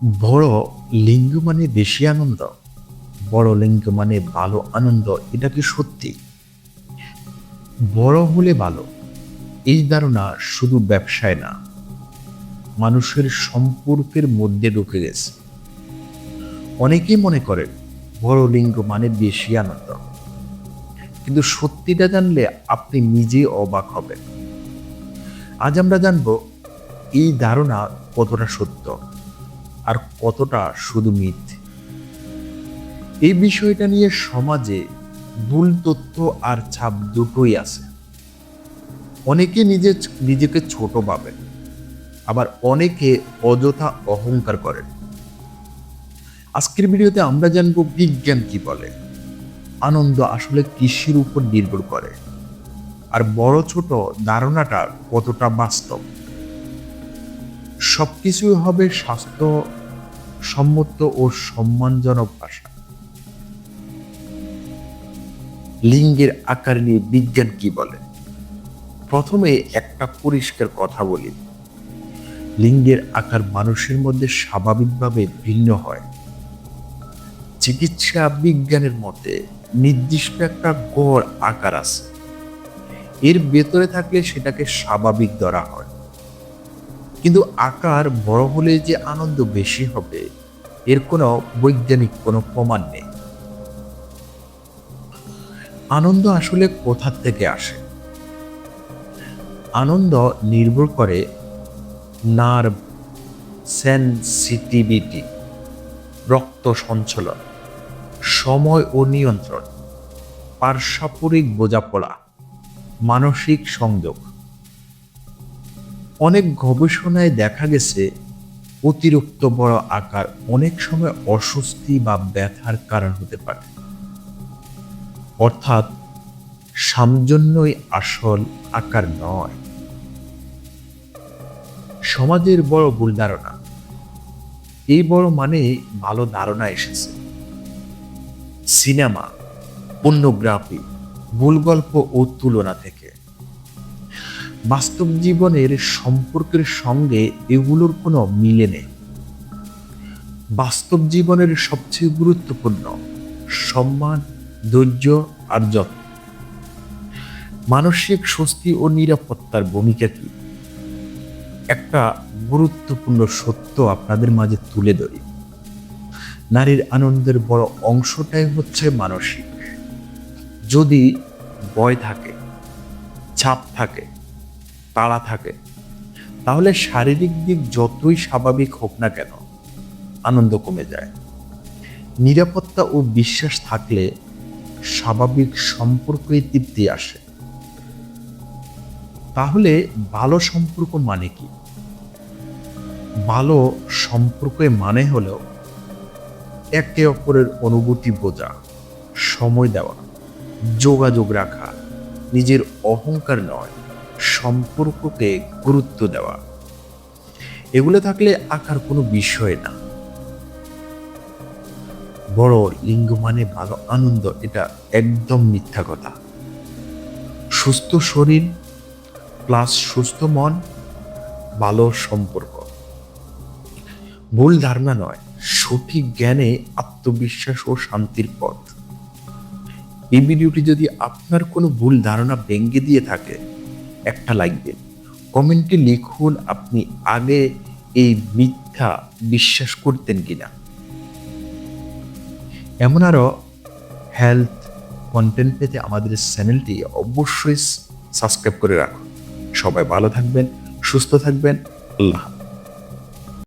বড় লিঙ্গ মানে বেশি আনন্দ, বড় লিঙ্গ মানে ভালো আনন্দ, এটা কি সত্যি? বড় হলে ভালো, এই ধারণা শুধু ব্যবসায় না, মানুষের সম্পর্কের মধ্যে ঢুকে গেছে। অনেকেই মনে করেন বড় লিঙ্গ মানে বেশি আনন্দ, কিন্তু সত্যিটা জানলে আপনি নিজেই অবাক হবেন। আজ আমরা জানব এই ধারণা কতটা সত্য। আর কতটা শুধু মিথ? এই বিষয়টা নিয়ে সমাজে ভুল তথ্য আর ছাপ দুটোই আছে। অনেকে নিজে নিজেকে ছোট ভাবেন, আবার অনেকে অযথা অহংকার করেন। আজকের ভিডিওতে আমরা জানব বিজ্ঞান কি বলে, আনন্দ আসলে কৃষির উপর নির্ভর করে, আর বড় ছোট ধারণাটা কতটা বাস্তব। সবকিছুই হবে স্বাস্থ্য সম্মত ও সম্মানজনক ভাষা। লিঙ্গের আকার নিয়ে বিজ্ঞান কি বলে? প্রথমে একটা পরিষ্কার কথা বলি। লিঙ্গের আকার মানুষের মধ্যে স্বাভাবিকভাবে ভিন্ন হয়। চিকিৎসা বিজ্ঞানের মতে নির্দিষ্ট একটা গড় আকার আছে। এর ভেতরে থাকলে সেটাকে স্বাভাবিক ধরা হয়। কিন্তু আকার বড় হলে যে আনন্দ বেশি হবে, এর কোনো বৈজ্ঞানিক কোনো প্রমাণ নেই। আনন্দ আসলে কোথা থেকে আসে? আনন্দ নির্ভর করে নার্ভ সেন্সিটিভিটি, রক্ত সঞ্চালন, সময় ও নিয়ন্ত্রণ, পার্শ্বপরিক বোঝাপড়া, মানসিক সংযোগ। অনেক গবেষণায় দেখা গেছে, অতিরিক্ত বড় আকার অনেক সময় অস্বস্তি বা ব্যথার কারণ হতে পারে। অর্থাৎ, সামজন্যই আসল আকার নয়। সমাজের বড় ভুল ধারণা। এই বড় মানে ভালো ধারণা এসেছে। সিনেমা পর্নোগ্রাফি ভুল গল্প ও তুলনা থেকে। বাস্তব জীবনের সম্পর্কের সঙ্গে এগুলোর কোনো মিলে নেই। বাস্তব জীবনের সবচেয়ে গুরুত্বপূর্ণ সম্মান, ধৈর্য আর যত্ন। মানসিক স্বস্তি ও নিরাপত্তার ভূমিকা কি? একটা গুরুত্বপূর্ণ সত্য আপনাদের মাঝে তুলে ধরি। নারীর আনন্দের বড় অংশটাই হচ্ছে মানসিক। যদি ভয় থাকে, চাপ থাকে তাড়া থাকে। তাহলে শারীরিক দিক যতই স্বাভাবিক হোক না কেন, আনন্দ কমে যায়। নিরাপত্তা ও বিশ্বাস থাকলে স্বাভাবিক সম্পর্কই তৃপ্তি আসে। তাহলে ভালো সম্পর্ক মানে কি? ভালো সম্পর্কে মানে হলেও একে অপরের অনুভূতি বোঝা, সময় দেওয়া, যোগাযোগ রাখা, নিজের অহংকার নয়। সম্পর্ককে গুরুত্ব দেওয়া। এগুলো থাকলে আকার কোনো বিষয় না। বড় লিঙ্গ মানে ভালো আনন্দ, এটা একদম মিথ্যা কথা। সুস্থ শরীর প্লাস সুস্থ মন, ভালো সম্পর্ক। ভুল ধারণা নয়, সঠিক জ্ঞানে আত্মবিশ্বাস ও শান্তির পথ। এই ভিডিওটি যদি আপনার কোনো ভুল ধারণা ভেঙ্গে দিয়ে থাকে একটা লাইক কমেন্টে লিখুন আপনি আগে এই মিথ্যা বিশ্বাস করতেন কি না এমন আরও হেলথ কন্টেন্ট পেতে আমাদের চ্যানেলটি অবশ্যই সাবস্ক্রাইব করে রাখুন। সবাই ভালো থাকবেন, সুস্থ থাকবেন, আল্লাহ।